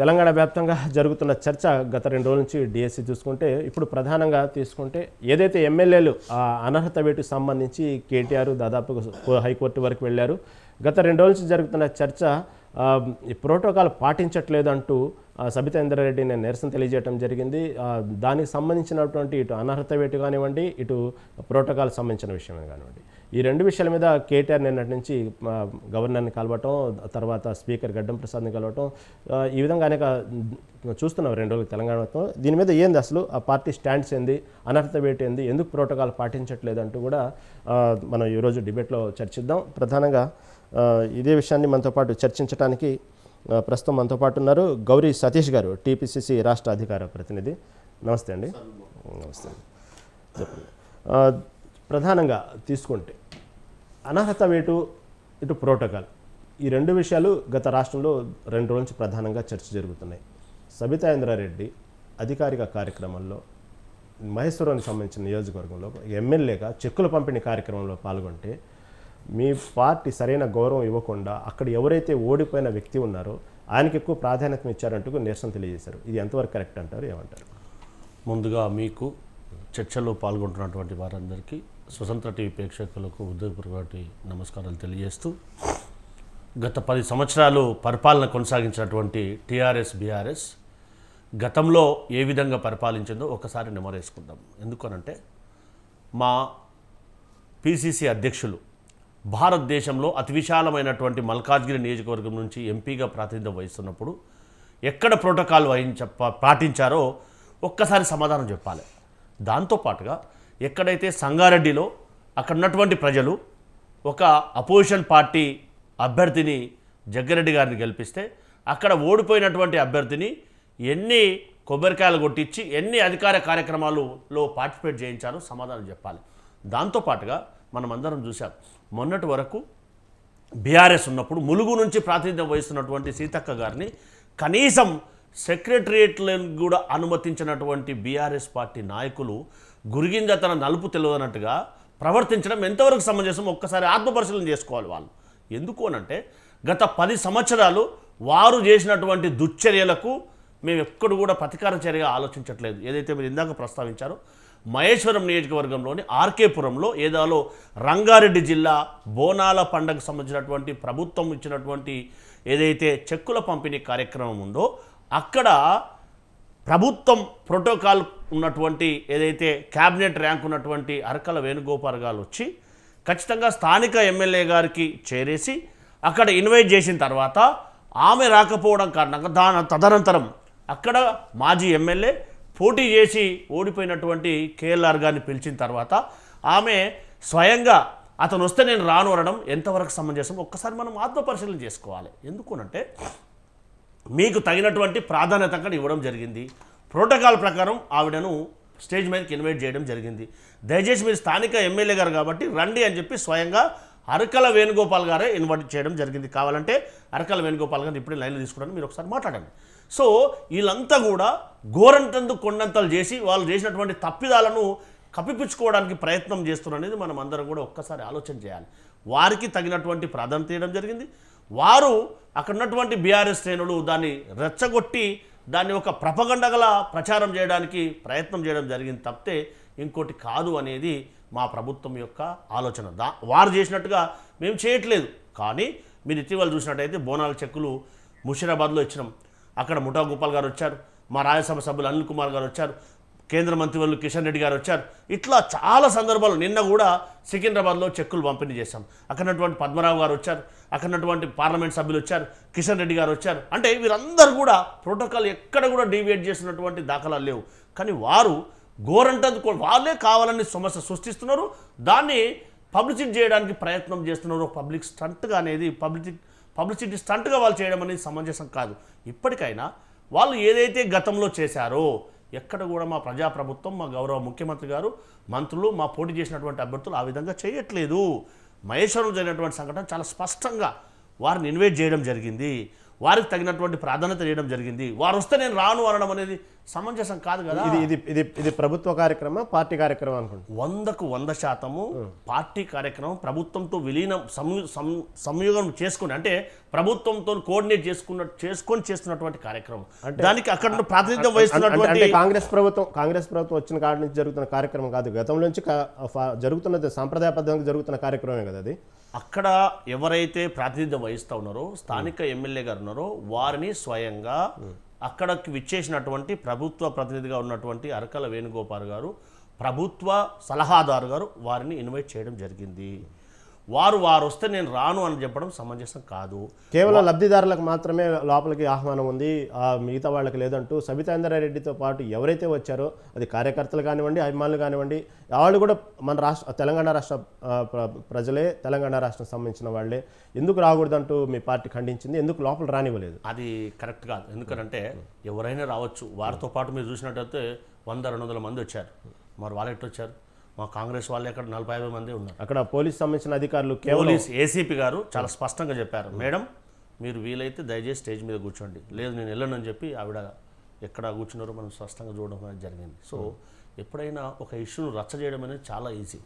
తెలంగాణ వ్యాప్తంగా జరుగుతున్న చర్చ గత రెండు రోజుల నుంచి డిఎస్సి చూసుకుంటే ఇప్పుడు ప్రధానంగా తీసుకుంటే ఏదైతే ఎమ్మెల్యేలు ఆ అనర్హత వేటుకు సంబంధించి కేటీఆర్ దాదాపు హైకోర్టు వరకు వెళ్ళారు. గత రెండు రోజుల నుంచి జరుగుతున్న చర్చ ఈ ప్రోటోకాల్ పాటించట్లేదు అంటూ సబితేంద్రారెడ్డి నేను నిరసన తెలియజేయడం జరిగింది. దానికి సంబంధించినటువంటి ఇటు అనర్హత వేటు కానివ్వండి ఇటు ప్రోటోకాల్ సంబంధించిన విషయం కానివ్వండి. ఈ రెండు విషయాల మీద కేటీఆర్ నిన్నటి నుంచి గవర్నర్ని కలవటం తర్వాత స్పీకర్ గడ్డం ప్రసాద్ని కలవటం ఈ విధంగా అనేక చూస్తున్నాం రెండు రోజులు తెలంగాణ దీని మీద ఏంది అసలు? ఆ పార్టీ స్టాండ్స్ ఏంది? అనర్హత వేటు ఏంది? ఎందుకు ప్రోటోకాల్ పాటించట్లేదు అంటూ కూడా మనం ఈరోజు డిబేట్లో చర్చిద్దాం. ప్రధానంగా ఇదే విషయాన్ని మనతో పాటు చర్చించడానికి ప్రస్తుతం మనతో పాటు ఉన్నారు గౌరీ సతీష్ గారు టీపీసీసీ రాష్ట్ర అధికార ప్రతినిధి. నమస్తే అండి. నమస్తే అండి. చెప్పండి. ప్రధానంగా తీసుకుంటే అనర్హత వేటు ఇటు ప్రోటోకాల్. ఈ రెండు విషయాలు గత రాష్ట్రంలో రెండు రోజుల నుంచి ప్రధానంగా చర్చ జరుగుతున్నాయి. సబితా ఇంద్రారెడ్డి అధికారిక కార్యక్రమంలో మహేశ్వరానికి సంబంధించిన నియోజకవర్గంలో ఎమ్మెల్యేగా చెక్కుల పంపిణీ కార్యక్రమంలో పాల్గొంటే మీ పార్టీ సరైన గౌరవం ఇవ్వకుండా అక్కడ ఎవరైతే ఓడిపోయిన వ్యక్తి ఉన్నారో ఆయనకి ఎక్కువ ప్రాధాన్యత ఇచ్చారంటూ నిరసన తెలియజేశారు. ఇది ఎంతవరకు కరెక్ట్ అంటారు? ఏమంటారు? ముందుగా మీకు చర్చలో పాల్గొంటున్నటువంటి వారందరికీ స్వతంత్ర టీవీ ప్రేక్షకులకు ఉద్యోగపూర్వటి నమస్కారాలు తెలియజేస్తూ గత పది సంవత్సరాలు పరిపాలన కొనసాగించినటువంటి టీఆర్ఎస్ బీఆర్ఎస్ గతంలో ఏ విధంగా పరిపాలించిందో ఒకసారి నిమరేసుకుందాం. ఎందుకనంటే మా పిసిసి అధ్యక్షులు భారతదేశంలో అతి విశాలమైనటువంటి మల్కాజ్గిరి నియోజకవర్గం నుంచి ఎంపీగా ప్రాతినిధ్యం వహిస్తున్నప్పుడు ఎక్కడ ప్రోటోకాల్ వహించ పాటించారో ఒక్కసారి సమాధానం చెప్పాలి. దాంతోపాటుగా ఎక్కడైతే సంగారెడ్డిలో అక్కడ ఉన్నటువంటి ప్రజలు ఒక అపోజిషన్ పార్టీ అభ్యర్థిని జగ్గారెడ్డి గారిని గెలిపిస్తే అక్కడ ఓడిపోయినటువంటి అభ్యర్థిని ఎన్ని కొబ్బరికాయలు కొట్టించి ఎన్ని అధికార కార్యక్రమాలలో పార్టిసిపేట్ చేయించారో సమాధానం చెప్పాలి. దాంతోపాటుగా మనం అందరం చూసాం మొన్నటి వరకు బీఆర్ఎస్ ఉన్నప్పుడు ములుగు నుంచి ప్రాతినిధ్యం వహిస్తున్నటువంటి సీతక్క గారిని కనీసం సెక్రటరియట్లను కూడా అనుమతించినటువంటి బీఆర్ఎస్ పార్టీ నాయకులు గురిగింజ తన నలుపు తెలియనట్టుగా ప్రవర్తించడం ఎంతవరకు సమంజసం? ఒక్కసారి ఆత్మపరిశీలన చేసుకోవాలి వాళ్ళు. ఎందుకు అనంటే గత పది సంవత్సరాలు వారు చేసినటువంటి దుశ్చర్యలకు మేము ఎక్కడ కూడా ప్రతీకార చర్యగా ఆలోచించట్లేదు. ఏదైతే మీరు ఇందాక ప్రస్తావించారో మహేశ్వరం నియోజకవర్గంలోని ఆర్కేపురంలో ఏదాలో రంగారెడ్డి జిల్లా బోనాల పండగకు సంబంధించినటువంటి ప్రభుత్వం ఇచ్చినటువంటి ఏదైతే చెక్కుల పంపిణీ కార్యక్రమం ఉందో అక్కడ ప్రభుత్వం ప్రోటోకాల్ ఉన్నటువంటి ఏదైతే క్యాబినెట్ ర్యాంక్ ఉన్నటువంటి అరకల వేణుగోపాల్ గారు వచ్చి ఖచ్చితంగా స్థానిక ఎమ్మెల్యే గారికి చేరేసి అక్కడ ఇన్వైట్ చేసిన తర్వాత ఆమె రాకపోవడం కారణంగా దాని తదనంతరం అక్కడ మాజీ ఎమ్మెల్యే పోటీ చేసి ఓడిపోయినటువంటి కేఎల్ఆర్ గారిని పిలిచిన తర్వాత ఆమె స్వయంగా అతను వస్తే నేను రాను అనడం ఎంతవరకు సమంజసం? ఒక్కసారి మనం ఆత్మపరిశీలన చేసుకోవాలి. ఎందుకునంటే మీకు తగినటువంటి ప్రాధాన్యత అక్కడ ఇవ్వడం జరిగింది. ప్రోటోకాల్ ప్రకారం ఆవిడను స్టేజ్ మీదకి ఇన్వైట్ చేయడం జరిగింది. దయచేసి మీరు స్థానిక ఎమ్మెల్యే గారు కాబట్టి రండి అని చెప్పి స్వయంగా అరకల వేణుగోపాల్ గారే ఇన్వైట్ చేయడం జరిగింది. కావాలంటే అరకల వేణుగోపాల్ గారిని ఇప్పుడే లైన్లో తీసుకోవడానికి మీరు ఒకసారి మాట్లాడండి. సో వీళ్ళంతా కూడా గోరంతందు కొండంతలు చేసి వాళ్ళు చేసినటువంటి తప్పిదాలను కప్పిపుచ్చుకోవడానికి ప్రయత్నం చేస్తున్నారు అనేది మనం అందరం కూడా ఒక్కసారి ఆలోచన చేయాలి. వారికి తగినటువంటి ప్రాధాన్యత ఇవ్వడం జరిగింది. వారు అక్కడ ఉన్నటువంటి బీఆర్ఎస్ శ్రేణులు దాన్ని రెచ్చగొట్టి దాన్ని ఒక ప్రపగండగల ప్రచారం చేయడానికి ప్రయత్నం చేయడం జరిగింది తప్పితే ఇంకోటి కాదు అనేది మా ప్రభుత్వం యొక్క ఆలోచన. దా వారు చేసినట్టుగా మేము చేయట్లేదు. కానీ మీరు ఇటీవల చూసినట్టయితే బోనాల చెక్కులు ముషిరాబాద్లో ఇచ్చినాం. అక్కడ ముఠా గోపాల్ గారు వచ్చారు మా రాజ్యసభ సభ్యులు అనిల్ కుమార్ గారు వచ్చారు కేంద్ర మంత్రివర్యులు కిషన్ రెడ్డి గారు వచ్చారు. ఇట్లా చాలా సందర్భాలు నిన్న కూడా సికింద్రాబాద్లో చెక్కులు పంపిణీ చేశాం. అక్కడటువంటి పద్మరావు గారు వచ్చారు అక్కడటువంటి పార్లమెంట్ సభ్యులు వచ్చారు కిషన్ రెడ్డి గారు వచ్చారు. అంటే వీరందరూ కూడా ప్రోటోకాల్ ఎక్కడ కూడా డీవియేట్ చేసినటువంటి దాఖలాలు లేవు. కానీ వారు గోరంటది వాళ్ళే కావాలని సమస్య సృష్టిస్తున్నారు. దాన్ని పబ్లిసిటీ చేయడానికి ప్రయత్నం చేస్తున్నారు. పబ్లిక్ స్టంట్గా అనేది పబ్లిసిటీ పబ్లిసిటీ స్టంట్గా వాళ్ళు చేయడం అనేది సమంజసం కాదు. ఇప్పటికైనా వాళ్ళు ఏదైతే గతంలో చేశారో ఎక్కడ కూడా మా ప్రజాప్రభుత్వం మా గౌరవ ముఖ్యమంత్రి గారు మంత్రులు మా పోటీ చేసినటువంటి అభ్యర్థులు ఆ విధంగా చేయట్లేదు. మహేశ్వరం జరిగినటువంటి సంఘటన చాలా స్పష్టంగా వారిని ఇన్వైట్ చేయడం జరిగింది. వారికి తగినటువంటి ప్రాధాన్యత ఇవ్వడం జరిగింది. వారు వస్తే నేను రాను అనడం అనేది సమంజసం కాదు కదా. ఇది ఇది ఇది ఇది ప్రభుత్వ కార్యక్రమం పార్టీ కార్యక్రమం అనుకుంటున్నాను వందకు వంద శాతము పార్టీ కార్యక్రమం ప్రభుత్వంతో విలీనం సంయోగం చేసుకుని అంటే ప్రభుత్వంతో కోఆర్డినేట్ చేసుకున్న చేసుకొని చేస్తున్నటువంటి కార్యక్రమం. దానికి అక్కడ ప్రాతినిధ్యం అంటే వహిస్తున్నటువంటి అంటే కాంగ్రెస్ ప్రభుత్వం కాంగ్రెస్ ప్రభుత్వం వచ్చిన కాడి నుంచి జరుగుతున్న కార్యక్రమం కాదు. గతం నుంచి కా- ఫా- జరుగుతున్నది సాంప్రదాయబద్ధంగా జరుగుతున్న కార్యక్రమమే కదా అది. అక్కడ ఎవరైతే ప్రాతినిధ్యం వహిస్తూ ఉన్నారో స్థానిక ఎమ్మెల్యే గారు ఉన్నారో వారిని స్వయంగా అక్కడికి విచ్చేసినటువంటి ప్రభుత్వ ప్రతినిధిగా ఉన్నటువంటి అరకల వేణుగోపాల్ గారు ప్రభుత్వ సలహాదారు గారు వారిని ఇన్వైట్ చేయడం జరిగింది. వారు వారు వస్తే నేను రాను అని చెప్పడం సమంజసం కాదు. కేవలం లబ్ధిదారులకు మాత్రమే లోపలికి ఆహ్వానం ఉంది. ఆ మిగతా వాళ్ళకి లేదంటూ సబితాందర్ రెడ్డితో పాటు ఎవరైతే వచ్చారో అది కార్యకర్తలు కానివ్వండి అభిమానులు కానివ్వండి వాళ్ళు కూడా మన రాష్ట్ర తెలంగాణ రాష్ట్ర ప్రజలే తెలంగాణ రాష్ట్రం సంబంధించిన వాళ్ళే. ఎందుకు రాకూడదంటూ మీ పార్టీ ఖండించింది? ఎందుకు లోపల రానివ్వలేదు? అది కరెక్ట్ కాదు. ఎందుకంటే ఎవరైనా రావచ్చు. వారితో పాటు మీరు చూసినట్టయితే వంద రెండు వందల మంది వచ్చారు. మరి వాళ్ళు ఎట్లా వచ్చారు మా కాంగ్రెస్ వాళ్ళు ఎక్కడ నలభై యాభై మంది ఉన్నారు. అక్కడ పోలీస్ సంబంధించిన అధికారులు కేవలం పోలీస్ ఏసీపీ గారు చాలా స్పష్టంగా చెప్పారు మేడం మీరు వీలైతే దయచేసి స్టేజ్ మీద కూర్చోండి. లేదు నేను వెళ్ళను అని చెప్పి ఆవిడ ఎక్కడ కూర్చున్నారో మనం స్పష్టంగా చూడడం అనేది జరిగింది. సో ఎప్పుడైనా ఒక ఇష్యూను రచ్చ చేయడం అనేది చాలా ఈజీ.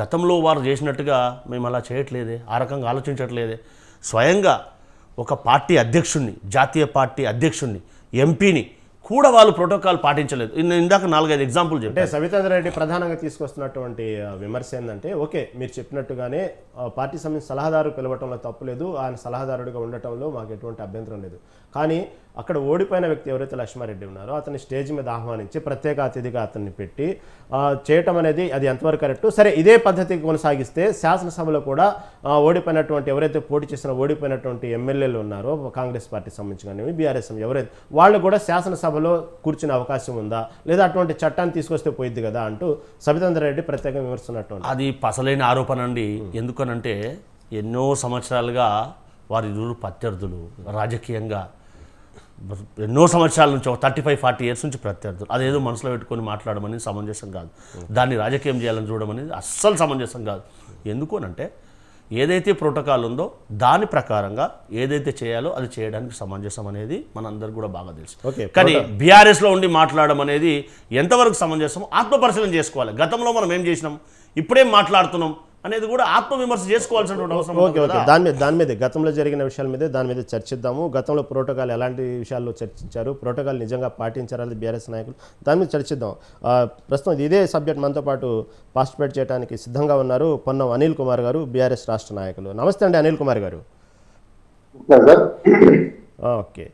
గతంలో వారు చేసినట్టుగా మేము అలా చేయట్లేదే ఆ రకంగా ఆలోచించట్లేదే. స్వయంగా ఒక పార్టీ అధ్యక్షుణ్ణి జాతీయ పార్టీ అధ్యక్షుణ్ణి ఎంపీని కూడా వాళ్ళు ప్రోటోకాల్ పాటించలేదు. ఇందాక నాలుగైదు ఎగ్జాంపుల్ సబితాందర్ రెడ్డి ప్రధానంగా తీసుకొస్తున్నటువంటి విమర్శ ఏంటంటే ఓకే మీరు చెప్పినట్టుగానే పార్టీ సంబంధించిన సలహాదారు పిలవటంలో తప్పులేదు ఆయన సలహాదారుడిగా ఉండటంలో మాకు ఎటువంటి అభ్యంతరం లేదు. కానీ అక్కడ ఓడిపోయిన వ్యక్తి ఎవరైతే లక్ష్మారెడ్డి ఉన్నారో అతన్ని స్టేజ్ మీద ఆహ్వానించి ప్రత్యేక అతిథిగా అతన్ని పెట్టి చేయటం అనేది అది ఎంతవరకు కరెక్ట్? సరే ఇదే పద్ధతి కొనసాగిస్తే శాసనసభలో కూడా ఓడిపోయినటువంటి ఎవరైతే పోటీ చేసిన ఓడిపోయినటువంటి ఎమ్మెల్యేలు ఉన్నారో కాంగ్రెస్ పార్టీ సంబంధించి కానీ బీఆర్ఎస్ ఎవరైతే వాళ్ళు కూడా శాసనసభలో కూర్చునే అవకాశం ఉందా? లేదా అటువంటి చట్టాన్ని తీసుకొస్తే పోయిద్ది కదా అంటూ సబితందర్ రెడ్డి ప్రత్యేకంగా విమర్శిస్తున్నటువంటి అది పసలేని ఆరోపణ అండి. ఎందుకనంటే ఎన్నో సంవత్సరాలుగా వారి ప్రత్యర్థులు రాజకీయంగా ఎన్నో సంవత్సరాల నుంచి ఒక థర్టీ ఫైవ్ ఫార్టీ ఇయర్స్ నుంచి ప్రత్యర్థులు. అదేదో మనసులో పెట్టుకొని మాట్లాడమని సమంజసం కాదు. దాన్ని రాజకీయం చేయాలని చూడడం అనేది అస్సలు సమంజసం కాదు. ఎందుకు అనంటే ఏదైతే ప్రోటోకాల్ ఉందో దాని ప్రకారంగా ఏదైతే చేయాలో అది చేయడానికి సమంజసం అనేది మనందరికి కూడా బాగా తెలుసు. ఓకే, కానీ బీఆర్ఎస్లో ఉండి మాట్లాడడం అనేది ఎంతవరకు సమంజసం ఆత్మపరిశీలన చేసుకోవాలి. గతంలో మనం ఏం చేసినాం? ఇప్పుడేం మాట్లాడుతున్నాం? అనేది కూడా ఆత్మవిమర్శ చేసుకోవాల్సినటువంటి అవసరం ఓకే ఓకే. దాని మీద దాని మీదే గతంలో జరిగిన విషయాల మీదే దాని మీద చర్చిద్దాము. గతంలో ప్రోటోకాల్ ఎలాంటి విషయాల్లో చర్చించారు? ప్రోటోకాల్ నిజంగా పాటించారా బీఆర్ఎస్ నాయకులు? దాని మీద చర్చిద్దాం. ప్రస్తుతం ఇదే సబ్జెక్ట్ మనతో పాటు పార్టిసిపేట్ చేయడానికి సిద్ధంగా ఉన్నారు పొన్నం అనిల్ కుమార్ గారు బీఆర్ఎస్ రాష్ట్ర నాయకులు. నమస్తే అండి అనిల్ కుమార్ గారు. సార్. ఓకే.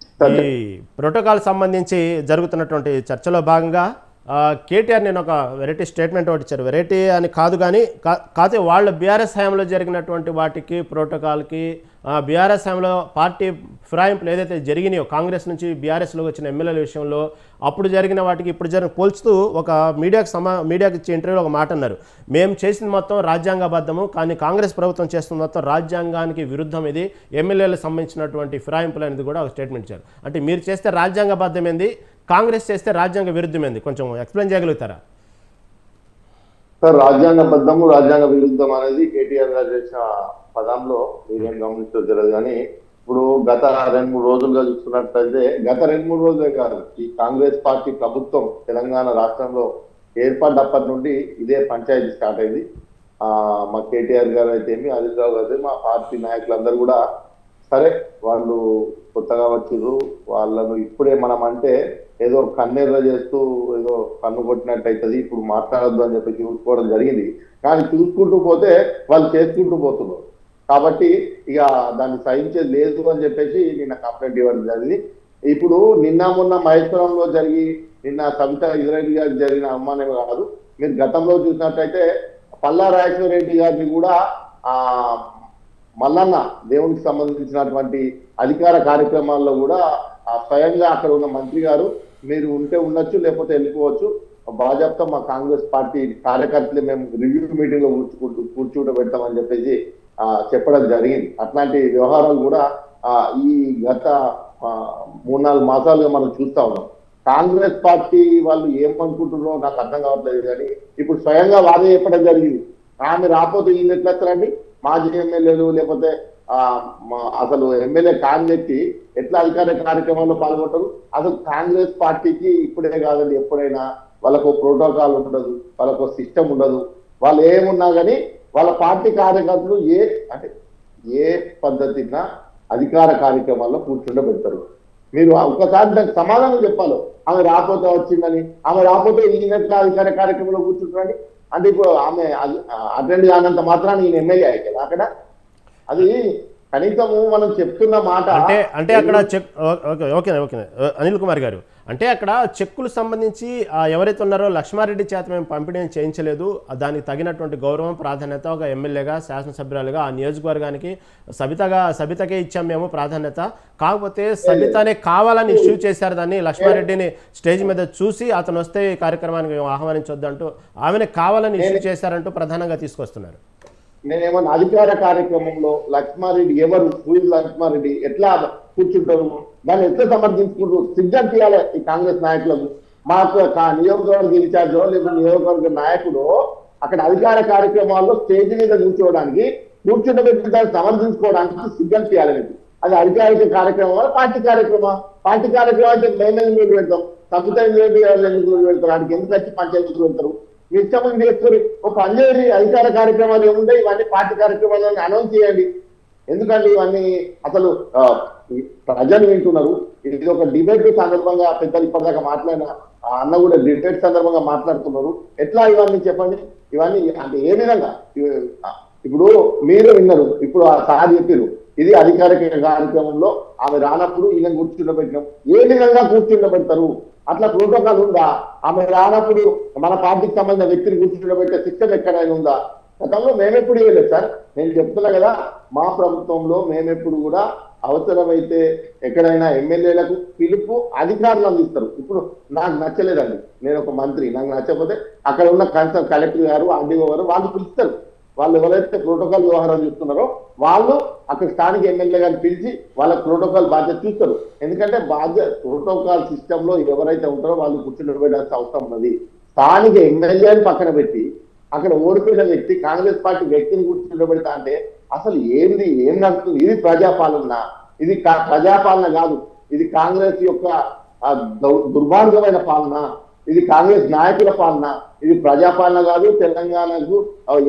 ఈ ప్రోటోకాల్ సంబంధించి జరుగుతున్నటువంటి చర్చలో భాగంగా కేటీఆర్ నేను ఒక వెరైటీ స్టేట్మెంట్ ఒకటి ఇచ్చారు. వెరైటీ అని కాదు కానీ కా- కాకపోతే వాళ్ళ బీఆర్ఎస్ హయాంలో జరిగినటువంటి వాటికి ప్రోటోకాల్కి బీఆర్ఎస్ హయాంలో పార్టీ ఫిరాయింపులు ఏదైతే జరిగినాయో కాంగ్రెస్ నుంచి బీఆర్ఎస్లో వచ్చిన ఎమ్మెల్యేల విషయంలో అప్పుడు జరిగిన వాటికి ఇప్పుడు జరిగిన పోల్చుతూ ఒక మీడియాకి సమా మీడియాకి ఇచ్చే ఇంటర్వ్యూలో ఒక మాట అన్నారు. మేము చేసింది మొత్తం రాజ్యాంగబద్ధము కానీ కాంగ్రెస్ ప్రభుత్వం చేస్తున్న మొత్తం రాజ్యాంగానికి విరుద్ధం ఇది. ఎమ్మెల్యేలకు సంబంధించినటువంటి ఫిరాయింపులు అనేది కూడా ఒక స్టేట్మెంట్ ఇచ్చారు. అంటే మీరు చేస్తే రాజ్యాంగబద్ధమైంది కాంగ్రెస్ చేస్తే రాజ్యాంగ విరుద్ధమైంది. కొంచెం ఎక్స్ప్లెయిన్ చేయగలుగుతారా? సార్ రాజ్యాంగబద్ధము రాజ్యాంగ విరుద్ధం అనేది కేటీఆర్ గారు చేసిన పదంలో మీరేం గమనించో తెలియదు కానీ ఇప్పుడు గత రెండు మూడు రోజులుగా చూస్తున్నట్లయితే గత రెండు మూడు రోజులే కాదు ఈ కాంగ్రెస్ పార్టీ ప్రభుత్వం తెలంగాణ రాష్ట్రంలో ఏర్పడ్డప్పటి నుండి ఇదే పంచాయతీ స్టార్ట్ అయింది. మా కేటీఆర్ గారు అయితే ఏమి అనిల్ రావు గారు మా పార్టీ నాయకులందరూ కూడా సరే వాళ్ళు కొత్తగా వచ్చిర్రు వాళ్ళను ఇప్పుడే మనం అంటే ఏదో కన్నెర్ర చేస్తూ ఏదో కన్ను కొట్టినట్టు అవుతుంది ఇప్పుడు మాట్లాడద్దు అని చెప్పి చూసుకోవడం జరిగింది. కానీ చూసుకుంటూ పోతే వాళ్ళు చేసుకుంటూ పోతున్నారు. కాబట్టి ఇక దాన్ని సహించేది లేదు అని చెప్పేసి నిన్న కంప్లైంట్ ఇవ్వడం జరిగింది. ఇప్పుడు నిన్న మొన్న మహేశ్వరంలో జరిగి నిన్న సవిత ఇజ్రాయిల్ గారికి జరిగిన అవమానం కాదు. మీరు గతంలో చూసినట్టయితే పల్లా రాజేశ్వర రెడ్డి గారిని కూడా ఆ మల్లన్న దేవునికి సంబంధించినటువంటి అధికార కార్యక్రమాల్లో కూడా ఆ స్వయంగా అక్కడ ఉన్న మంత్రి గారు మీరు ఉంటే ఉండొచ్చు లేకపోతే వెళ్ళిపోవచ్చు. భాజపా మా కాంగ్రెస్ పార్టీ కార్యకర్తలు మేము రివ్యూ మీటింగ్లో కూర్చుకుంటూ కూర్చోబెడతామని చెప్పేసి ఆ చెప్పడం జరిగింది. అట్లాంటి వ్యవహారాలు కూడా ఆ ఈ గత మూడు నాలుగు మాసాలుగా మనం చూస్తా ఉన్నాం. కాంగ్రెస్ పార్టీ వాళ్ళు ఏమనుకుంటున్నారో నాకు అర్థం కావట్లేదు కానీ ఇప్పుడు స్వయంగా వాదే చెప్పడం జరిగింది. ఆమె రాకపోతే వీళ్ళు ఎట్లా మాజీ ఎమ్మెల్యేలు లేకపోతే అసలు ఎమ్మెల్యే కాని ఎట్లా అధికార కార్యక్రమాల్లో పాల్గొంటారు? అసలు కాంగ్రెస్ పార్టీకి ఇప్పుడే కాదండి ఎప్పుడైనా వాళ్ళకు ప్రోటోకాల్ ఉండదు వాళ్ళకు సిస్టమ్ ఉండదు. వాళ్ళు ఏమున్నా కానీ వాళ్ళ పార్టీ కార్యకర్తలు ఏ అంటే ఏ పద్ధతిన అధికార కార్యక్రమాల్లో కూర్చుండబెడతారు. మీరు ఒక్కసారి దానికి సమాధానం చెప్పాలి. ఆమె రాకపోతే వచ్చిందని ఆమె రాకపోతే ఈయనట్లా అధికార కార్యక్రమంలో కూర్చుంటారని అంటే ఇప్పుడు ఆమె అటెండ్ కానంత మాత్రాన్ని ఈయన ఎమ్మెల్యే అయితే అక్కడ. అది కనీసము మనం చెప్తున్న మాట అంటే అంటే అక్కడ check okay okay okay Anil Kumar గారు. అంటే అక్కడ చెక్కులు సంబంధించి ఎవరైతే ఉన్నారో లక్ష్మారెడ్డి చేత మేము పంపిణీ చేయించలేదు. దానికి తగినటువంటి గౌరవం ప్రాధాన్యత ఒక ఎమ్మెల్యేగా శాసనసభ్యురాలుగా ఆ నియోజకవర్గానికి సబితగా సబితకే ఇచ్చాం మేము ప్రాధాన్యత. కాకపోతే సబితనే కావాలని ఇష్యూ చేశారు దాన్ని లక్ష్మారెడ్డిని స్టేజ్ మీద చూసి అతను వస్తే ఈ కార్యక్రమానికి మేము ఆహ్వానించొద్దంటూ ఆమెనే కావాలని ఇష్యూ చేశారంటూ ప్రధానంగా తీసుకొస్తున్నారు. నేనేమన్నా అధికార కార్యక్రమంలో లక్ష్మారెడ్డి ఎవరు? పూజ లక్ష్మారెడ్డి ఎట్లా కూర్చుంటారు? దాన్ని ఎట్లా సమర్థించుకుంటారు? సిద్ధం చేయాలి ఈ కాంగ్రెస్ నాయకులకు. మాకు కా- నియోజకవర్గ ఇన్ఛార్జో లేదా నియోజకవర్గ నాయకుడు అక్కడ అధికార కార్యక్రమాల్లో స్టేజ్ మీద కూర్చోవడానికి కూర్చుండబెట్టి దాన్ని సమర్థించుకోవడానికి సిద్ధం చేయాలి అది అధికారిక కార్యక్రమం వల్ల పార్టీ కార్యక్రమం పార్టీ కార్యక్రమం అంటే మేమే మీరు పెడతాం? తగ్గుతాయి ఎందుకు పెడతారు? వాడికి ఎందుకు వచ్చి పంచాయతీకి పెడతారు? మీ ఇష్టం ఒక పని అధికార కార్యక్రమాలు ఏముంటాయి ఇవన్నీ పార్టీ కార్యక్రమాలను అనౌన్స్ చేయండి. ఎందుకంటే ఇవన్నీ అసలు ఆ, ప్రజలు వింటున్నారు. ఇది ఒక డిబేట్ సందర్భంగా పెద్దలు ఇప్పటిదాకా మాట్లాడిన ఆ అన్న కూడా డిబేట్ సందర్భంగా మాట్లాడుతున్నారు. ఎట్లా ఇవన్నీ చెప్పండి? ఇవన్నీ అంటే ఏ విధంగా? ఇప్పుడు మీరు విన్నారు. ఇప్పుడు ఆ సార్ చెప్పారు ఇది అధికారిక కార్యక్రమంలో ఆమె రానప్పుడు ఈయన కూర్చుండబెట్టినాం. ఏ విధంగా కూర్చుండబెడతారు? అట్లా ప్రోటోకాల్ ఉందా? ఆమె రానప్పుడు మన పార్టీకి సంబంధించిన వ్యక్తిని కూర్చుండబెట్టే సిస్టమ్ ఎక్కడైనా ఉందా? గతంలో మేమెప్పుడు ఇవ్వలేదు సార్. నేను చెప్తున్నా కదా మా ప్రభుత్వంలో మేమెప్పుడు కూడా అవసరమైతే ఎక్కడైనా ఎమ్మెల్యేలకు పిలుపు అధికారులు అందిస్తారు. ఇప్పుడు నాకు నచ్చలేదండి. నేను ఒక మంత్రి నాకు నచ్చకపోతే అక్కడ ఉన్న కన్సర్న్ కలెక్టర్ గారు ఆర్డీఓ గారు వాళ్ళు పిలుస్తారు. వాళ్ళు ఎవరైతే ప్రోటోకాల్ వ్యవహారం చూస్తున్నారో వాళ్ళు అక్కడ స్థానిక ఎమ్మెల్యే గారిని పిలిచి వాళ్ళ ప్రోటోకాల్ బాధ్యత చూస్తారు ఎందుకంటే బాధ్యత ప్రోటోకాల్ సిస్టమ్లో ఎవరైతే ఉంటారో వాళ్ళు కూర్చుండబెట్టాల్సిన అవసరం ఉన్నది. స్థానిక ఎమ్మెల్యేని పక్కన పెట్టి అక్కడ ఓడిపోయిన వ్యక్తి కాంగ్రెస్ పార్టీ వ్యక్తిని కూర్చుండబెడతా అంటే అసలు ఏంది ఏం నడుస్తుంది? ఇది ప్రజాపాలన. ఇది కా- ప్రజాపాలన కాదు. ఇది కాంగ్రెస్ యొక్క దౌ- దుర్మార్గమైన పాలన. ఇది కాంగ్రెస్ నాయకుల పాలన ఇది ప్రజాపాలన కాదు తెలంగాణకు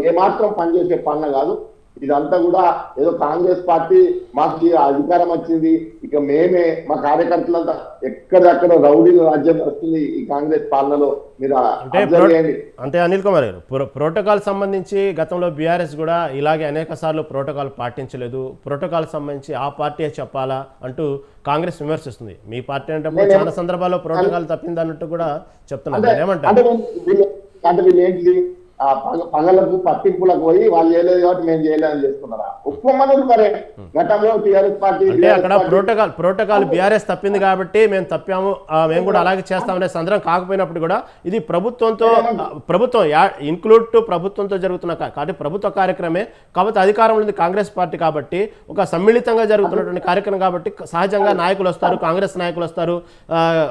ఏమాత్రం పనిచేసే పాలన కాదు. ఇదంతా కూడా ఏదో కాంగ్రెస్ పార్టీ మాకు అధికారం వచ్చింది. ఇక మేమే మా కార్యకర్తలంతా ఎక్కడెక్కడ రౌడీల రాజ్యం వస్తుంది ఈ కాంగ్రెస్ పాలనలో. మీరు అంటే అనిల్ కుమార్ గారు ప్రో- ప్రోటోకాల్ సంబంధించి గతంలో బీఆర్ఎస్ కూడా ఇలాగే అనేక సార్లు ప్రోటోకాల్ పాటించలేదు. ప్రోటోకాల్ సంబంధించి ఆ పార్టీ చెప్పాలా అంటూ కాంగ్రెస్ విమర్శిస్తుంది. మీ పార్టీ అంటే చాలా సందర్భాల్లో ప్రోటోకాల్ తప్పింది అన్నట్టు కూడా చెప్తున్నారు. ఏమంటారు అంటే ఆ పగ- పగలకు పట్టింపులకు పోయి వాళ్ళు చేయలేదు కాబట్టి మేము చేయలేదని చేస్తున్నారా ఒప్పుకోమన్నారు మరి. గతంలో టీఆర్ఎస్ పార్టీ అంటే అక్కడ ప్రోటోకాల్ ప్రోటోకాల్ బీఆర్ఎస్ తప్పింది కాబట్టి మేము తప్పాము మేము కూడా అలాగే చేస్తామనే సందర్భం కాకపోయినప్పుడు కూడా ఇది ప్రభుత్వంతో ప్రభుత్వం ఇన్క్లూడ్ టు ప్రభుత్వంతో జరుగుతున్న కాబట్టి ప్రభుత్వ కార్యక్రమే. కాబట్టి అధికారంలో ఉంది కాంగ్రెస్ పార్టీ కాబట్టి ఒక సమ్మిళితంగా జరుగుతున్నటువంటి కార్యక్రమం కాబట్టి సహజంగా నాయకులు వస్తారు కాంగ్రెస్ నాయకులు వస్తారు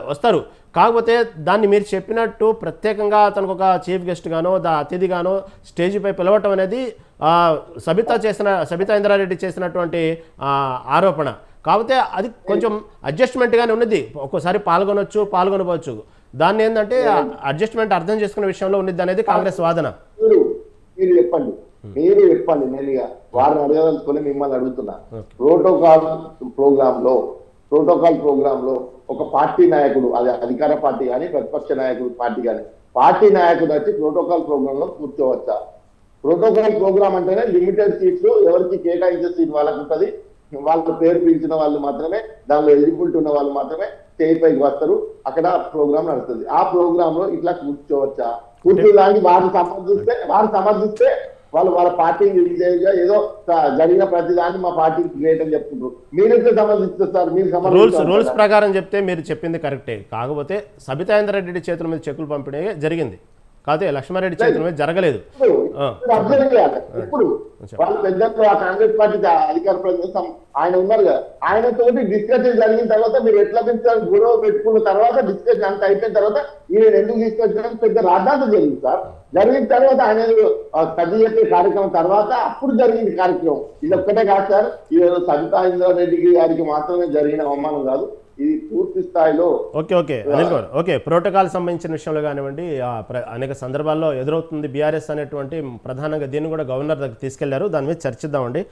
వస్తారు. కాకపోతే దాన్ని మీరు చెప్పినట్టు ప్రత్యేకంగా తనకు ఒక చీఫ్ గెస్ట్ గానో దా అతిథిగానో స్టేజ్పై పిలవటం అనేది ఆ, సబితా చేసిన సబితా ఇంద్రారెడ్డి చేసినటువంటి ఆ, ఆరోపణ. కాకపోతే అది కొంచెం అడ్జస్ట్మెంట్గానే ఉన్నది. ఒక్కోసారి పాల్గొనొచ్చు పాల్గొనవచ్చు. దాన్ని ఏంటంటే అడ్జస్ట్మెంట్ అర్థం చేసుకునే విషయంలో ఉన్నది అనేది కాంగ్రెస్ వాదన. మీరు చెప్పండి. మీరు చెప్పండి నేను వారిని అడగదలుచుకొని మిమ్మల్ని అడుగుతున్నా. ప్రోటోకాల్ ప్రోగ్రామ్లో ప్రోటోకాల్ ప్రోగ్రామ్లో ఒక పార్టీ నాయకుడు అది అధికార పార్టీ కానీ ప్రతిపక్ష నాయకుడు పార్టీ కానీ పార్టీ నాయకుడు వచ్చి ప్రోటోకాల్ ప్రోగ్రామ్లో కూర్చోవచ్చా? ప్రోటోకాల్ ప్రోగ్రామ్ అంటేనే లిమిటెడ్ సీట్స్ ఎవరికి కేటాయించే సీట్ వాళ్ళకు ఉంటుంది వాళ్ళ పేరు పిలిచిన వాళ్ళు మాత్రమే దానిలో ఎలిజిబిలిటీ ఉన్న వాళ్ళు మాత్రమే స్టేజ్ పైకి వస్తారు. అక్కడ ప్రోగ్రామ్ నడుస్తుంది. ఆ ప్రోగ్రామ్లో ఇట్లా కూర్చోవచ్చా? కూర్చోడానికి వారు సమర్థిస్తే వారు సమర్థిస్తే వాళ్ళు వాళ్ళ పార్టీని విజయంగా ఏదో జరిగిన ప్రతి దాన్ని మా పార్టీకి గ్రేట్ అని చెప్పుకుంటారు. మీరు ఎట్లా సమర్థిస్తారు సార్ మీరు రూల్స్ రూల్స్ ప్రకారం చెప్తే మీరు చెప్పింది కరెక్టే కాకపోతే సబితాయింద్ర రెడ్డి చేతుల మీద చెక్కులు పంపిణీ జరిగింది. కాకపోతే లక్ష్మారెడ్డి చేతుల మీద జరగలేదు. ఇప్పుడు వాళ్ళు పెద్దలు ఆ కాంగ్రెస్ పార్టీ అధికార ప్రతినిధి ఆయన ఉన్నారు కదా. ఆయన తోటి డిస్కషన్ జరిగిన తర్వాత మీరు ఎట్లా పెంచారు? గొడవ పెట్టుకున్న తర్వాత డిస్కషన్ అంత అయిపోయిన తర్వాత ఈయన ఎందుకు తీసుకొచ్చిన పెద్ద రాద్ధాంతం జరిగింది సార్. జరిగిన తర్వాత ఆయన పెద్ద చెప్పే కార్యక్రమం తర్వాత అప్పుడు జరిగింది కార్యక్రమం. ఇది ఒక్కటే కాదు సార్ ఈరోజు సబితా ఇంద్రారెడ్డి గారికి మాత్రమే జరిగిన అవమానం కాదు ఇది పూర్తి స్థాయిలో ఓకే ఓకే. అనిల్ గారు ఓకే ప్రోటోకాల్ సంబంధించిన విషయంలో కానివ్వండి ప్ర- అనేక సందర్భాల్లో ఎదురవుతుంది బీఆర్ఎస్ అనేటువంటి ప్రధానంగా దీన్ని కూడా గవర్నర్ దగ్గర తీసుకెళ్ళారు. దాని మీద చర్చిద్దామండి.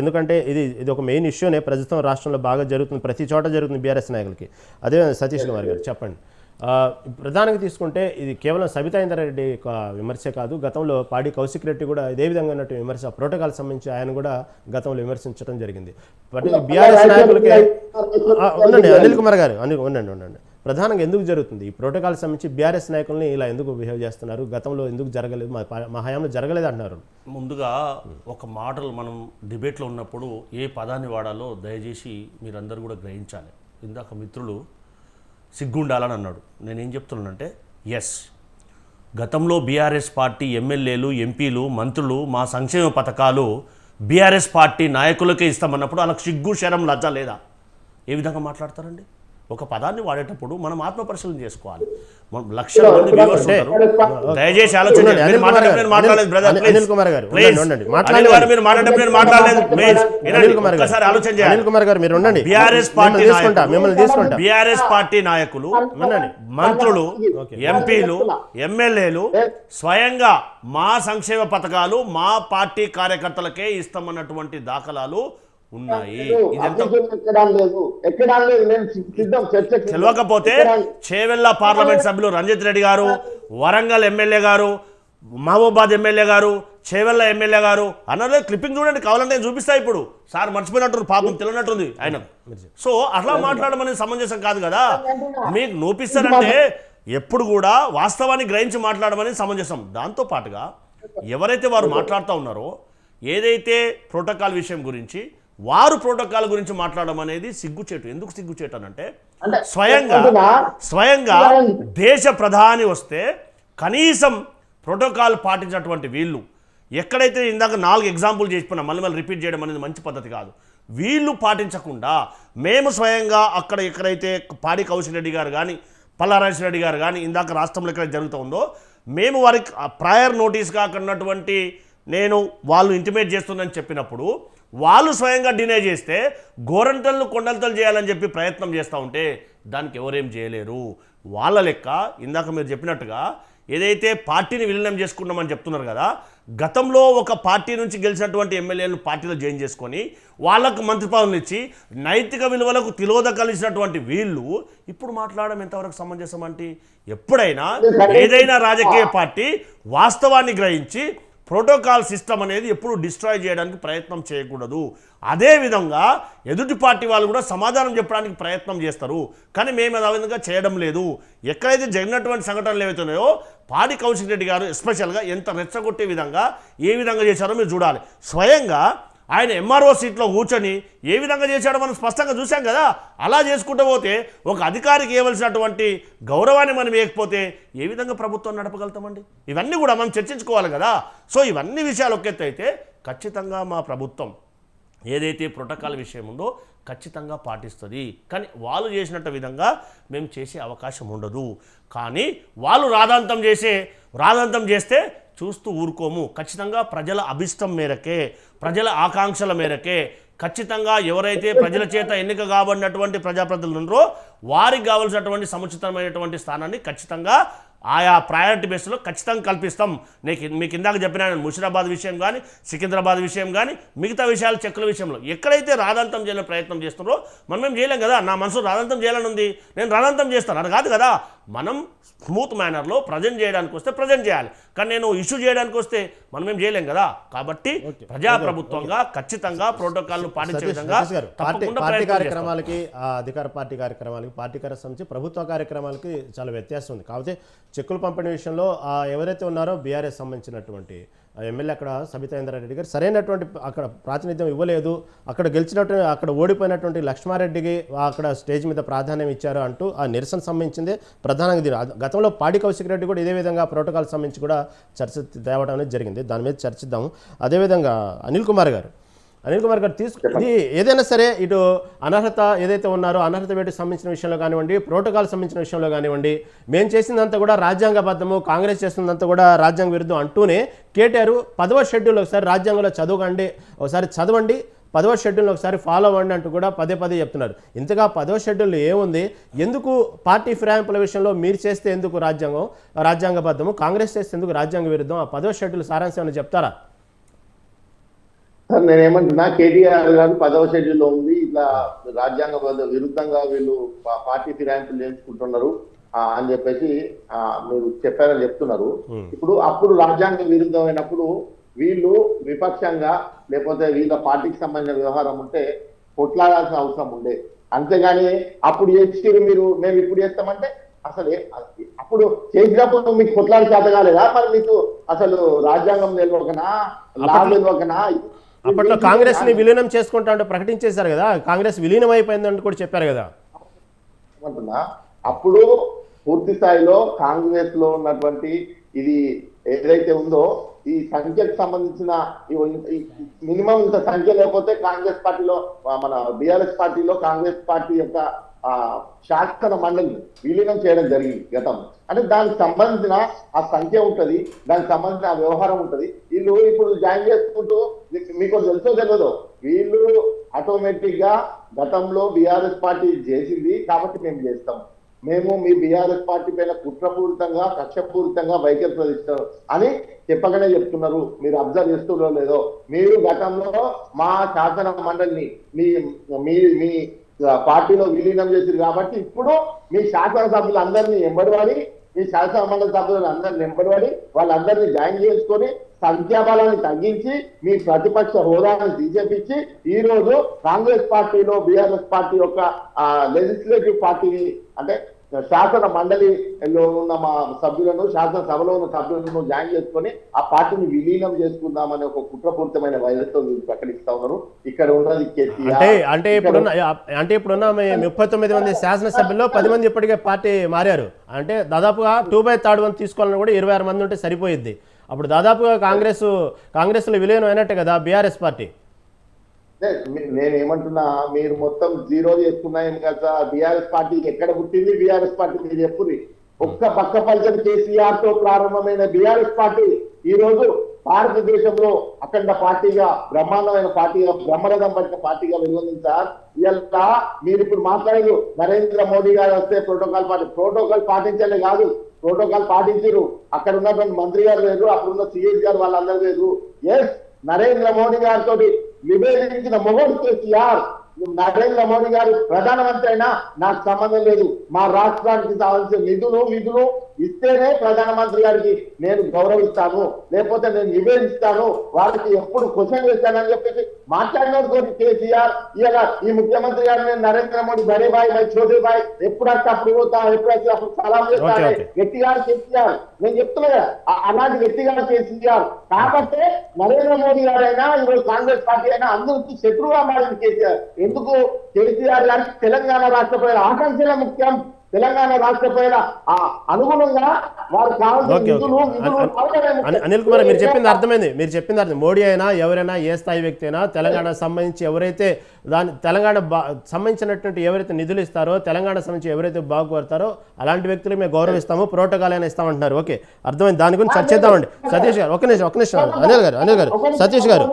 ఎందుకంటే ఇది ఇది ఒక మెయిన్ ఇష్యూనే ప్రస్తుతం రాష్ట్రంలో బాగా జరుగుతుంది ప్రతి చోట జరుగుతుంది బీఆర్ఎస్ నాయకులకి. అదే సతీష్ కుమార్ గారు చెప్పండి. ప్రధానంగా తీసుకుంటే ఇది కేవలం సబితా ఇంద్రారెడ్డి యొక్క విమర్శే కాదు గతంలో పాడి కౌశిక్ రెడ్డి కూడా ఇదే విధంగా ఉన్నట్టు విమర్శ ప్రోటోకాల్ సంబంధించి ఆయన కూడా గతంలో విమర్శించడం జరిగింది. బట్ బీఆర్ఎస్ నాయకులకి ఉండండి అనిల్ కుమార్ గారు అనిల్ ఉండండి ఉండండి. ప్రధానంగా ఎందుకు జరుగుతుంది? ఈ ప్రోటోకాల్ సంబంధించి బీఆర్ఎస్ నాయకుల్ని ఇలా ఎందుకు బిహేవ్ చేస్తున్నారు? గతంలో ఎందుకు జరగలేదు? మా హయాంలో జరగలేదు అంటున్నారు. ముందుగా ఒక మాటలు మనం డిబేట్లో ఉన్నప్పుడు ఏ పదాన్ని వాడాలో దయచేసి మీరందరూ కూడా గ్రహించాలి. ఇందాక మిత్రులు సిగ్గుండాలని అన్నాడు నేనేం చెప్తున్నానంటే ఎస్ గతంలో బీఆర్ఎస్ పార్టీ ఎమ్మెల్యేలు ఎంపీలు మంత్రులు మా సంక్షేమ పథకాలు బీఆర్ఎస్ పార్టీ నాయకులకే ఇస్తామన్నప్పుడు వాళ్ళకి సిగ్గు శరం లజ్జ లేదా? ఏ విధంగా మాట్లాడతారండి? ఒక పదాన్ని వాడేటప్పుడు మనం ఆత్మ పరిశీలన చేసుకోవాలి మనం లక్షల మంది ఉంటారు. దయచేసి నేను మాట్లాడలేదు బ్రదర్ అనిల్- అనిల్ కుమార్ గారు, ప్లీజ్ ఉండండి, ఉండండి. అనిల్ మాట్లాడండి. గారు మీరు మాట్లాడేటప్పుడు నేను మాట్లాడలేదు. ప్లీజ్ అనిల్ కుమార్ గారు. ఒక్కసారి ఆలోచన అనిల్ చేయాలి కుమార్ గారు మీరు ఉండండి. బీఆర్ఎస్ మిమ్మల్ని పార్టీ తీసుకుంటా నాయకులు, మిమ్మల్ని తీసుకుంటా. బీఆర్ఎస్ పార్టీ నాయకులు మంత్రులు. ఎంపీలు ఎమ్మెల్యేలు స్వయంగా మా సంక్షేమ పథకాలు మా పార్టీ కార్యకర్తలకే ఇస్తామన్నటువంటి దాఖలాలు ఉన్నాయి. తెలియకపోతే చేవెళ్ళ పార్లమెంట్ సభ్యులు రంజిత్ రెడ్డి గారు వరంగల్ ఎమ్మెల్యే గారు మహబూబాద్ ఎమ్మెల్యే గారు చేవెళ్ళ ఎమ్మెల్యే గారు అన్నదే క్లిప్పింగ్ చూడండి కావాలంటే నేను చూపిస్తా ఇప్పుడు. సార్ మర్చిపోయినట్టు పాపం తెలియనట్టుంది ఆయన. సో అట్లా మాట్లాడడం అనేది సమంజసం కాదు కదా. మీకు నూపిస్తారంటే ఎప్పుడు కూడా వాస్తవాన్ని గ్రహించి మాట్లాడమని సమంజసం. దాంతో పాటుగా ఎవరైతే వారు మాట్లాడుతూ ఉన్నారో ఏదైతే ప్రోటోకాల్ విషయం గురించి వారు ప్రోటోకాల్ గురించి మాట్లాడడం అనేది సిగ్గుచేటు. ఎందుకు సిగ్గుచేటు అని అంటే స్వయంగా స్వయంగా దేశ ప్రధాని వస్తే కనీసం ప్రోటోకాల్ పాటించినటువంటి వీళ్ళు ఎక్కడైతే ఇందాక నాలుగు ఎగ్జాంపుల్ చేసిపోయినా మళ్ళీ మళ్ళీ రిపీట్ చేయడం అనేది మంచి పద్ధతి కాదు. వీళ్ళు పాటించకుండా మేము స్వయంగా అక్కడ ఎక్కడైతే పాడి కౌశల్ రెడ్డి గారు కానీ పల్లారాజు రెడ్డి గారు కానీ ఇందాక రాష్ట్రంలో ఎక్కడ జరుగుతుందో మేము వారికి ప్రయర్ నోటీస్ కాకున్నటువంటి నేను వాళ్ళు ఇంటిమేట్ చేస్తుందని చెప్పినప్పుడు వాళ్ళు స్వయంగా డినే చేస్తే గోరంటలను కొండలతలు చేయాలని చెప్పి ప్రయత్నం చేస్తూ ఉంటే దానికి ఎవరేం చేయలేరు. వాళ్ళ లెక్క ఇందాక మీరు చెప్పినట్టుగా ఏదైతే పార్టీని విలీనం చేసుకున్నామని చెప్తున్నారు కదా గతంలో ఒక పార్టీ నుంచి గెలిచినటువంటి ఎమ్మెల్యేలు పార్టీలో జాయిన్ చేసుకొని వాళ్ళకు మంత్రి పదవులు ఇచ్చి నైతిక విలువలకు తిలోద కలిసినటువంటి వీళ్ళు ఇప్పుడు మాట్లాడడం ఎంతవరకు సమంజసం అంటే? ఎప్పుడైనా ఏదైనా రాజకీయ పార్టీ వాస్తవాన్ని గ్రహించి ప్రోటోకాల్ సిస్టమ్ అనేది ఎప్పుడు డిస్ట్రాయ్ చేయడానికి ప్రయత్నం చేయకూడదు. అదేవిధంగా ఎదుటి పార్టీ వాళ్ళు కూడా సమాధానం చెప్పడానికి ప్రయత్నం చేస్తారు. కానీ మేము ఆ విధంగా చేయడం లేదు? ఎక్కడైతే జరిగినటువంటి సంఘటనలు ఏవైతున్నాయో పాడి కౌశిక్ రెడ్డి గారు ఎస్పెషల్గా ఎంత రెచ్చగొట్టే విధంగా ఏ విధంగా చేశారో మీరు చూడాలి. స్వయంగా ఆయన ఎంఆర్ఓ సీట్లో కూర్చొని ఏ విధంగా చేశాడో మనం స్పష్టంగా చూసాం కదా. అలా చేసుకుంటూ పోతే ఒక అధికారికి ఇవ్వవలసినటువంటి గౌరవాన్ని మనం ఇవ్వకపోతే ఏ విధంగా ప్రభుత్వం నడపగలుగుతామండి? ఇవన్నీ కూడా మనం చర్చించుకోవాలి కదా. సో ఇవన్నీ విషయాలు ఒకెత్తైతే అయితే ఖచ్చితంగా మా ప్రభుత్వం ఏదైతే ప్రోటోకాల్ విషయం ఉందో ఖచ్చితంగా పాటిస్తుంది. కానీ వాళ్ళు చేసినట్టు విధంగా మేము చేసే అవకాశం ఉండదు. కానీ వాళ్ళు రాధాంతం చేసే రాధాంతం చేస్తే చూస్తూ ఊరుకోము. ఖచ్చితంగా ప్రజల అభిష్టం మేరకే ప్రజల ఆకాంక్షల మేరకే ఖచ్చితంగా ఎవరైతే ప్రజల చేత ఎన్నిక కాబడినటువంటి ప్రజాప్రతినిధులు ఉన్నారో వారికి కావాల్సినటువంటి సముచితమైనటువంటి స్థానాన్ని ఖచ్చితంగా ఆయా ప్రయారిటీ బేస్లో ఖచ్చితంగా కల్పిస్తాం. నీకు మీకు ఇందాక చెప్పిన ముషిరాబాద్ విషయం కానీ సికింద్రాబాద్ విషయం కానీ మిగతా విషయాలు చెక్కుల విషయంలో ఎక్కడైతే రాదంతం చేయని ప్రయత్నం చేస్తున్నారో మనం ఏం చేయలేం కదా. నా మనసు రాదంతం చేయాలని ఉంది. నేను రాదంతం చేస్తాను. అది కాదు కదా. మనం స్మూత్ మేనర్లో ప్రజెంట్ చేయడానికి వస్తే ప్రజెంట్ చేయాలి. కానీ నేను ఇష్యూ చేయడానికి వస్తే మనం ఏం చేయలేం కదా? కాబట్టి ప్రజాప్రభుత్వంగా ఖచ్చితంగా ప్రోటోకాల్ను పాటించే విధంగా పార్టీ. కార్యక్రమాలకి ఆ అధికార పార్టీ కార్యక్రమాలకి పార్టీ కార్యక్రమం ప్రభుత్వ కార్యక్రమాలకి చాలా వ్యత్యాసం ఉంది. కాకపోతే చెక్కులు పంపిణీ విషయంలో ఎవరైతే ఉన్నారో బీఆర్ఎస్ సంబంధించినటువంటి ఎమ్మెల్యే అక్కడ సబితా ఇంద్రారెడ్డి గారు సరైనటువంటి అక్కడ ప్రాతినిధ్యం ఇవ్వలేదు. అక్కడ గెలిచినట్టు అక్కడ ఓడిపోయినటువంటి లక్ష్మారెడ్డికి అక్కడ స్టేజ్ మీద ప్రాధాన్యం ఇచ్చారు అంటూ ఆ నిరసన సంబంధించింది ప్రధానంగా దీని గతంలో పాడి కౌశిక్ రెడ్డి కూడా ఇదే విధంగా ప్రోటోకాల్ సంబంధించి కూడా చర్చ తేవడం అనేది జరిగింది. దాని మీద చర్చిద్దాము అదేవిధంగా అనిల్ కుమార్ గారు అనిల్ కుమార్ గారు తీసుకు ఇది ఏదైనా సరే ఇటు అనర్హత ఏదైతే ఉన్నారో అనర్హత వేటికి సంబంధించిన విషయంలో కానివ్వండి ప్రోటోకాల్ సంబంధించిన విషయంలో కానివ్వండి మేము చేసిందంతా కూడా రాజ్యాంగబద్ధము కాంగ్రెస్ చేస్తున్నంతా కూడా రాజ్యాంగ విరుద్ధం అంటూనే కేటీఆర్ పదవ షెడ్యూల్ ఒకసారి రాజ్యాంగంలో చదవకండి ఒకసారి చదవండి పదవ షెడ్యూల్ ఒకసారి ఫాలో అవ్వండి అంటూ కూడా పదే పదే చెప్తున్నారు. ఇంతగా పదవ షెడ్యూల్ ఏముంది? ఎందుకు పార్టీ ఫిరాయింపుల విషయంలో మీరు చేస్తే ఎందుకు రాజ్యాంగం రాజ్యాంగబద్ధము కాంగ్రెస్ చేస్తే ఎందుకు రాజ్యాంగ విరుద్ధం? ఆ పదవ షెడ్యూల్ సారాంశం చెప్తారా? సార్ నేనేమంటున్నా కేటీఆర్ గారు పదవ షెడ్యూల్లో ఉంది. ఇట్లా రాజ్యాంగ విరుద్ధంగా వీళ్ళు పార్టీ ఫిరాయింపులు చేయించుకుంటున్నారు. ఆ, అని చెప్పేసి ఆ, మీరు చెప్పారని చెప్తున్నారు. ఇప్పుడు అప్పుడు రాజ్యాంగ విరుద్ధమైనప్పుడు వీళ్ళు విపక్షంగా లేకపోతే వీళ్ళ పార్టీకి సంబంధించిన వ్యవహారం ఉంటే కొట్లాడాల్సిన అవసరం ఉండే. అంతేగాని అప్పుడు చేసి మీరు మేము ఇప్పుడు చేస్తామంటే అసలు అప్పుడు చేసినప్పుడు మీకు కొట్లాడి చేత కాలేదా? మరి మీకు అసలు రాజ్యాంగం తెలియకనా లా తెలియకనా అప్పట్లో కాంగ్రెస్ని విలీనం చేసుకుంటా అంటే ప్రకటించేశారు కదా కాంగ్రెస్ విలీనం అయిపోయిందని కూడా చెప్పారు కదా. అప్పుడు పూర్తి స్థాయిలో కాంగ్రెస్లో ఉన్నటువంటి ఇది ఏదైతే ఉందో ఈ సంఖ్యకు సంబంధించిన మినిమం ఇంత సంఖ్య లేకపోతే కాంగ్రెస్ పార్టీలో మన బిఆర్ఎస్ పార్టీలో కాంగ్రెస్ పార్టీ యొక్క శాసన మండలిని విలీనం చేయడం జరిగింది గతం. అంటే దానికి సంబంధించిన ఆ సంఖ్య ఉంటుంది దానికి సంబంధించిన ఆ వ్యవహారం ఉంటుంది. వీళ్ళు ఇప్పుడు జాయిన్ చేసుకుంటూ మీకు- తెలుసో తెలియదు వీళ్ళు ఆటోమేటిక్గా గతంలో బీఆర్ఎస్ పార్టీ చేసింది కాబట్టి మేము చేస్తాం. మేము మీ బీఆర్ఎస్ పార్టీ పైన కుట్రపూరితంగా కక్షపూరితంగా వైఖరి ప్రదర్శిస్తారు అని చెప్పగానే చెప్తున్నారు. మీరు అబ్జర్వ్ చేస్తున్నారో లేదో. మీరు గతంలో మా శాసన మండలిని మీ మీ మీ పార్టీలో విలీనం చేసింది కాబట్టి ఇప్పుడు మీ శాసనసభ్యులు అందరినీ ఎంబడివాడి మీ శాసనమండలి సభ్యులు అందరిని ఎంబడివాడి వాళ్ళందరినీ జాయిన్ చేసుకొని సంఖ్యాబలాన్ని తగ్గించి మీ ప్రతిపక్ష హోదాను తీసేపించి ఈ రోజు కాంగ్రెస్ పార్టీలో బీఆర్ఎస్ పార్టీ యొక్క లెజిస్లేటివ్ పార్టీని అంటే శాసన మండలిలో ఉన్న మా సభ్యులను శాసనసభలో ఉన్న సభ్యులను జాయిన్ చేసుకొని ఆ పార్టీని విలీనం చేసుకుందామనే ఒక కుట్రపూరితమైన వైరస్తో ప్రకటిస్తా ఉన్నారు. ఇక్కడ ఉన్నది అంటే అంటే ఇప్పుడున్న అంటే ఇప్పుడున్న ముప్పై తొమ్మిది మంది శాసనసభ్యుల్లో పది మంది ఇప్పటికే పార్టీ మారారు. అంటే దాదాపుగా టూ బై థర్డ్ వన్ తీసుకోవాలని కూడా ఇరవై ఆరు మంది ఉంటే సరిపోయిద్ది. అప్పుడు దాదాపుగా కాంగ్రెస్ కాంగ్రెస్లో విలీనం అయినట్టే కదా బీఆర్ఎస్ పార్టీ. నేను ఏమంటున్నా మీరు మొత్తం జీరో చేసుకున్నాం కదా బీఆర్ఎస్ పార్టీ ఎక్కడ పుట్టింది? బీఆర్ఎస్ పార్టీ మీరు చెప్పుది ఒక్క పక్క పల్చని కేసీఆర్తో ప్రారంభమైన బీఆర్ఎస్ పార్టీ ఈ రోజు భారతదేశంలో అఖండ పార్టీగా బ్రహ్మాండమైన పార్టీగా బ్రహ్మరథం పట్టిన పార్టీగా వెలువడింది సార్. ఇలా మీరు ఇప్పుడు మాట్లాడదు నరేంద్ర మోడీ గారు వస్తే ప్రోటోకాల్ పార్టీ ప్రోటోకాల్ పాటించలే కాదు. ప్రోటోకాల్ పాటించారు అక్కడ ఉన్నటువంటి మంత్రి గారు లేదు అక్కడ ఉన్న సిఎస్ గారు వాళ్ళందరూ లేదు. ఎస్ నరేంద్ర మోడీ గారితో నివేదించిన మొగడు కేసీఆర్ నరేంద్ర మోడీ గారు ప్రధానమంత్రి అయినా నాకు సంబంధం లేదు. మా రాష్ట్రానికి కావాల్సిన నిధులు నిధులు ఇస్తేనే ప్రధానమంత్రి గారికి నేను గౌరవిస్తాను లేకపోతే నేను నివేదిస్తాను వాళ్ళకి ఎప్పుడు క్వశ్చన్ చేస్తానని చెప్పేసి మాట్లాడినోడు కేసీఆర్. ఇలా ఈ ముఖ్యమంత్రి గారు నేను నరేంద్ర మోడీ బడే బాయ్ బై చోటే బాయ్ ఎప్పుడంటే అప్పుడు పోతా ఎప్పుడైతే అప్పుడు సలాం చేస్తాను. వ్యక్తిగా కేసీఆర్. నేను చెప్తున్నా అలాంటి వ్యక్తిగా కేసీఆర్. కాబట్టి నరేంద్ర మోడీ గారైనా ఈరోజు కాంగ్రెస్ పార్టీ అయినా అందరికీ శత్రువుగా మారింది కేసీఆర్. ఎందుకు? కేసీఆర్ గారికి తెలంగాణ రాష్ట్ర ప్రజల ఆకాంక్షలే ముఖ్యం. తెలంగాణ రాష్ట్ర ఆ అనుగుణంగా వారు కావాల్సిన. అనిల్ కుమార్ మీరు చెప్పింది అర్థమైంది. మీరు చెప్పింది అర్థం మోడీ అయినా ఎవరైనా ఏ స్థాయి వ్యక్తి అయినా తెలంగాణ సంబంధించి ఎవరైతే దాని తెలంగాణ సంబంధించినటువంటి ఎవరైతే నిధులు ఇస్తారో తెలంగాణ సంబంధించి ఎవరైతే బాగుపడతారో అలాంటి వ్యక్తులు మేము గౌరవిస్తాము ప్రోటోకాల్ అయినా ఇస్తామంటున్నారు. ఓకే. అర్థమైంది? దాని గురించి చర్చిద్దామండి సతీష్ గారు ఒక నిమిషం ఒక నిమిషం అనిల్ గారు అనిల్ గారు సతీష్ గారు.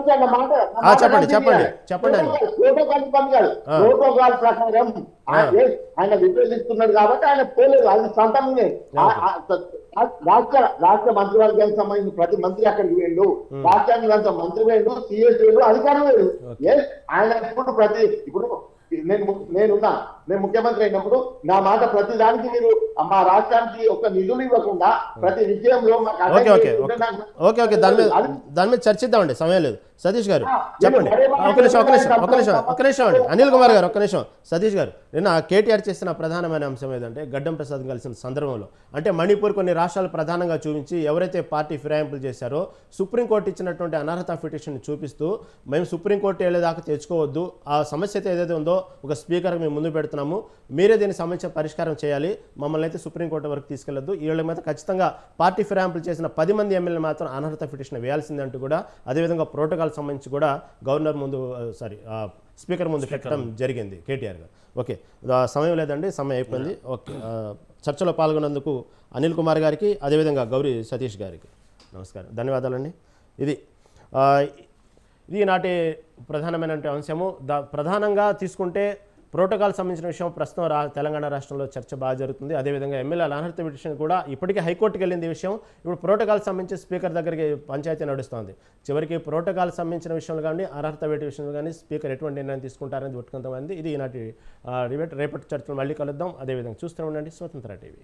చెప్పండి, చెప్పండి. చెప్పండి ఆయన. ప్రోటోకాల్ పని ఆయన కాబట్టి ఆయన పోలేదు అది సొంతంగానే రాష్ట్ర రాష్ట్ర మంత్రివర్గానికి సంబంధించిన ప్రతి మంత్రి అక్కడికి వెళ్ళు రాష్ట్రానికి మంత్రి వేడు సిఎస్ వేడు అధికారం వేడు ఆయన ఇప్పుడు ప్రతి ఇప్పుడు నేను నేనున్నా నేను ముఖ్యమంత్రి అయినప్పుడు నా మాట ప్రతి దానికి మీరు మా రాష్ట్రానికి ఒక నిధులు ఇవ్వకుండా ప్రతి విషయంలో మాకు దాని మీద చర్చిద్దామండి సమయం లేదు. సతీష్ గారు చెప్పండి. ఒక నిమిషం ఒక నిమిషం ఒక నిమిషం ఒక నిమిషం అండి. అనిల్ కుమార్ గారు ఒక నిమిషం. సతీష్ గారు నిన్న కేటీఆర్ చేసిన ప్రధానమైన అంశం ఏదంటే గడ్డం ప్రసాద్ కలిసిన సందర్భంలో. అంటే మణిపూర్ కొన్ని రాష్ట్రాలు ప్రధానంగా చూపించి ఎవరైతే పార్టీ ఫిరాయింపులు చేశారో సుప్రీంకోర్టు ఇచ్చినటువంటి అనర్హత పిటిషన్ చూపిస్తూ మేము సుప్రీంకోర్టు వెళ్ళేదాకా తెచ్చుకోవద్దు. ఆ సమస్య అయితే ఏదైతే ఉందో ఒక స్పీకర్ మేము ముందు పెడుతున్నాము. మీరే దీనికి సంబంధించిన పరిష్కారం చేయాలి. మమ్మల్ని అయితే సుప్రీంకోర్టు వరకు తీసుకెళ్ళొద్దు వీళ్ళ మీద ఖచ్చితంగా పార్టీ ఫిరాయింపులు చేసిన పది మంది ఎమ్మెల్యేలు మాత్రం అనర్హత పిటిషన్ వేయాల్సిందే అంటూ కూడా అదేవిధంగా ప్రోటోకాల్ ప్రోటోకాల్ సంబంధించి కూడా గవర్నర్ ముందు సారీ స్పీకర్ ముందు పెట్టడం జరిగింది కేటీఆర్ గారు. ఓకే. సమయం లేదండి సమయం అయిపోయింది. ఓకే చర్చలో పాల్గొన్నందుకు అనిల్ కుమార్ గారికి అదేవిధంగా గౌరీ సతీష్ గారికి నమస్కారం. ధన్యవాదాలండి. ఇది ఇది నాటి ప్రధానమైన అంశము. దా ప్రధానంగా తీసుకుంటే ప్రోటోకాల్ సంబంధించిన విషయం ప్రస్తుతం రా తెలంగాణ రాష్ట్రంలో చర్చ బాగా జరుగుతుంది. అదేవిధంగా ఎమ్మెల్యేల అనర్హత విషయం కూడా ఇప్పటికే హైకోర్టుకి వెళ్ళింది విషయం. ఇప్పుడు ప్రోటోకాల్ సంబంధించి స్పీకర్ దగ్గరికి పంచాయతీ నడుస్తోంది. చివరికి ప్రోటోకాల్ సంబంధించిన విషయంలో కానీ అనర్హత వేటి విషయంలో కానీ స్పీకర్ ఎటువంటి నిర్ణయం తీసుకుంటారనేది పెట్టుకుంటామంది ఇది ఈనాటి డిబేట్ రేపటి చర్చలు మళ్ళీ కలుద్దాం. అదేవిధంగా చూస్తూనే ఉండండి. స్వతంత్ర టీవీ.